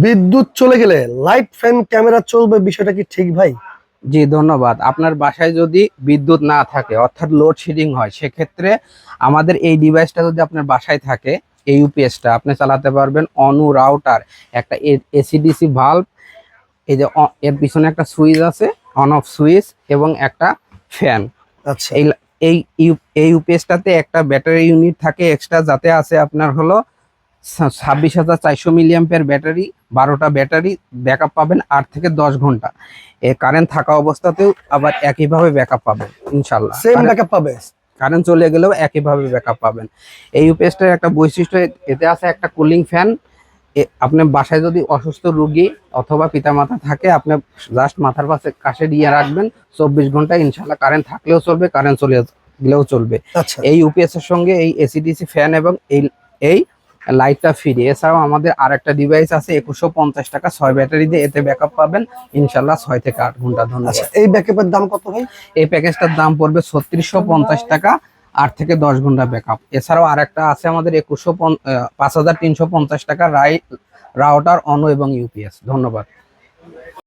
বিদ্যুৎ চলে গেলে লাইট ফ্যান ক্যামেরা চলবে বিষয়টা কি ঠিক ভাই? জি ধন্যবাদ। আপনার বাসায় যদি বিদ্যুৎ না থাকে অর্থাৎ লোডশেডিং হয় সেক্ষেত্রে আমাদের এই ডিভাইসটা যদি আপনার বাসায় থাকে এই ইউপিএসটা আপনি চালাতে পারবেন অনু রাউটার একটা এসিডিসি ভাল্ব এই যে এর পিছনে একটা সুইচ আছে অন অফ সুইচ এবং একটা ফ্যান আচ্ছা। এই এই ইউ- এই ইউপিএসটাতে একটা ব্যাটারি ইউনিট থাকে এক্সট্রা যাতে আছে আপনার হলো ছাব্বিশ হাজার চারশো মিলিয়াম্পের ব্যাটারি বারোটা ব্যাটারি ব্যাকআপ পাবেন আট থেকে দশ ঘণ্টা। এ কারেন্ট থাকা অবস্থাতেও আবার একইভাবে ব্যাকআপ পাবেন ইনশাল্লাহ। সেম ব্যাকআপ পাবে? কারেন্ট চলে গেলেও একইভাবে ব্যাকআপ পাবেন। এই ইউপিএসটার একটা বৈশিষ্ট্য এতে আছে একটা কুলিং ফ্যান আপনি বাসায় যদি অসুস্থ রুগী অথবা পিতামাতা থাকে আপনি জাস্ট মাথার পাশে কাছে দিয়ে রাখবেন চব্বিশ ঘণ্টা ইনশাল্লাহ কারেন্ট থাকলেও চলবে কারেন্ট চলে গেলেও চলবে। আচ্ছা। এই ইউপিএস এর সঙ্গে এই এসিডিসি ফ্যান এবং এই এই লাইটটা ফ্রি এছাড়াও আমাদের আরেকটা ডিভাইস আছে একুশশো পঞ্চাশ টাকা। ছয় ব্যাটারি দিয়ে এতে ব্যাকআপ পাবেন। ইনশাল্লাহ ছয় থেকে আট ঘণ্টা ধন্যবাদ। আচ্ছা এই ব্যাকআপের দাম কত ভাই? এই প্যাকেজটার দাম পড়বে ছত্রিশশো পঞ্চাশ টাকা আট থেকে দশ ঘণ্টা ব্যাকআপ এছাড়াও আরেকটা আছে আমাদের একুশশো পাঁচ হাজার তিনশো পঞ্চাশ টাকা রাই রাউটার অনো এবং ইউপিএস ধন্যবাদ।